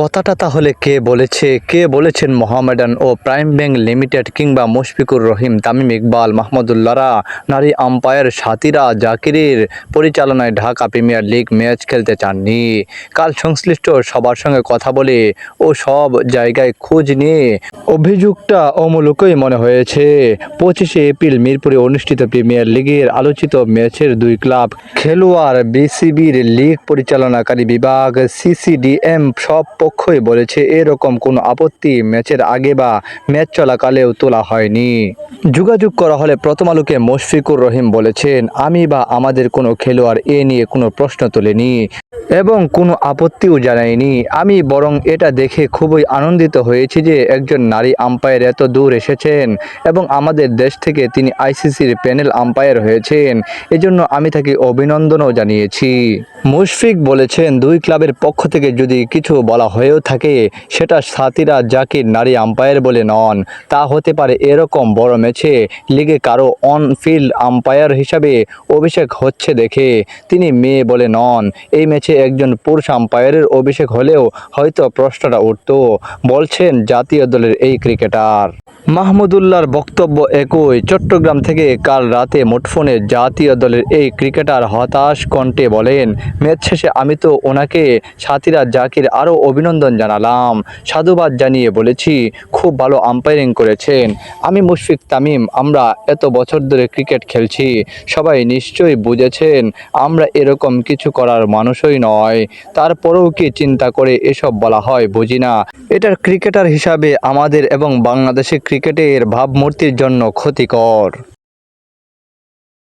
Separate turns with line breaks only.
কথাটা তাহলে কে বলেছে? কে বলেছেন মোহামেডান ও প্রাইম ব্যাংক লিমিটেড কিংবা মুশফিকুর রহিম, তামিম ইকবাল মাহমুদুল্লাহরা নারী আম্পায়ার সাতিরা জাকিরের পরিচালনায় ঢাকা প্রিমিয়ার লিগ ম্যাচ খেলতে চাননি। কাল সংশ্লিষ্ট সবার সঙ্গে কথা বলে ও সব জায়গায় খোঁজ নিয়ে অভিযোগটা অমূলকই মনে হয়েছে। পঁচিশে এপ্রিল মিরপুরে অনুষ্ঠিত প্রিমিয়ার লিগের আলোচিত ম্যাচের দুই ক্লাব খেলোয়াড় বিসিবির লিগ পরিচালনাকারী বিভাগ সিসিডিএম সব পক্ষই বলেছে, এরকম কোনো আপত্তি ম্যাচের আগে বা ম্যাচ চলাকালেও তোলা হয়নি। যোগাযোগ করা হলে প্রথম আলোকে মুশফিকুর রহিম বলেছেন, আমি বা আমাদের কোনো খেলোয়াড় এ নিয়ে কোনো প্রশ্ন তোলেনি এবং কোনো আপত্তিও জানায়নি আমি বরং এটা দেখে খুবই আনন্দিত হয়েছি যে একজন নারী আম্পায়ার এত দূর এসেছেন এবং আমাদের দেশ থেকে তিনি আইসিসির প্যানেল আম্পায়ার হয়েছেন। এজন্য আমি তাকে অভিনন্দনও জানিয়েছি। মুশফিক বলেছেন, দুই ক্লাবের পক্ষ থেকে যদি কিছু বলা হয়েও থাকে, সেটা সাতিরা জাকির নারী আম্পায়ার বলে নন, তা হতে পারে এরকম বড় ম্যাচে লিগে কারও অন ফিল্ড আম্পায়ার হিসাবে অভিষেক হচ্ছে দেখে। তিনি মেয়ে বলে নন, এই ম্যাচে একজন পুরুষ আম্পায়ারের অভিষেক হলেও হয়তো প্রশ্নটা উঠত, বলছেন জাতীয় দলের এই ক্রিকেটার। মাহমুদুল্লাহর বক্তব্য একই, চট্টগ্রাম থেকে কাল রাতে মুঠফোনে জাতীয় দলের এই ক্রিকেটার হতাশ কণ্ঠে বলেন, ম্যাচ শেষে আমি তো ওনাকে সাথীরা জাকির আরও অভিনন্দন জানালাম। সাধুবাদ জানিয়ে বলেছি, খুব ভালো আম্পায়ারিং করেছেন। আমি মুশফিক তামিম, আমরা এত বছর ধরে ক্রিকেট খেলছি। সবাই নিশ্চয়ই বুঝেছেন, আমরা এরকম কিছু করার মানুষই নয়। তারপরেও কি চিন্তা করে এসব বলা হয় বুঝি না। এটার ক্রিকেটার হিসাবে আমাদের এবং বাংলাদেশের ক্রিকেটের ভাবমূর্তির জন্য ক্ষতিকর।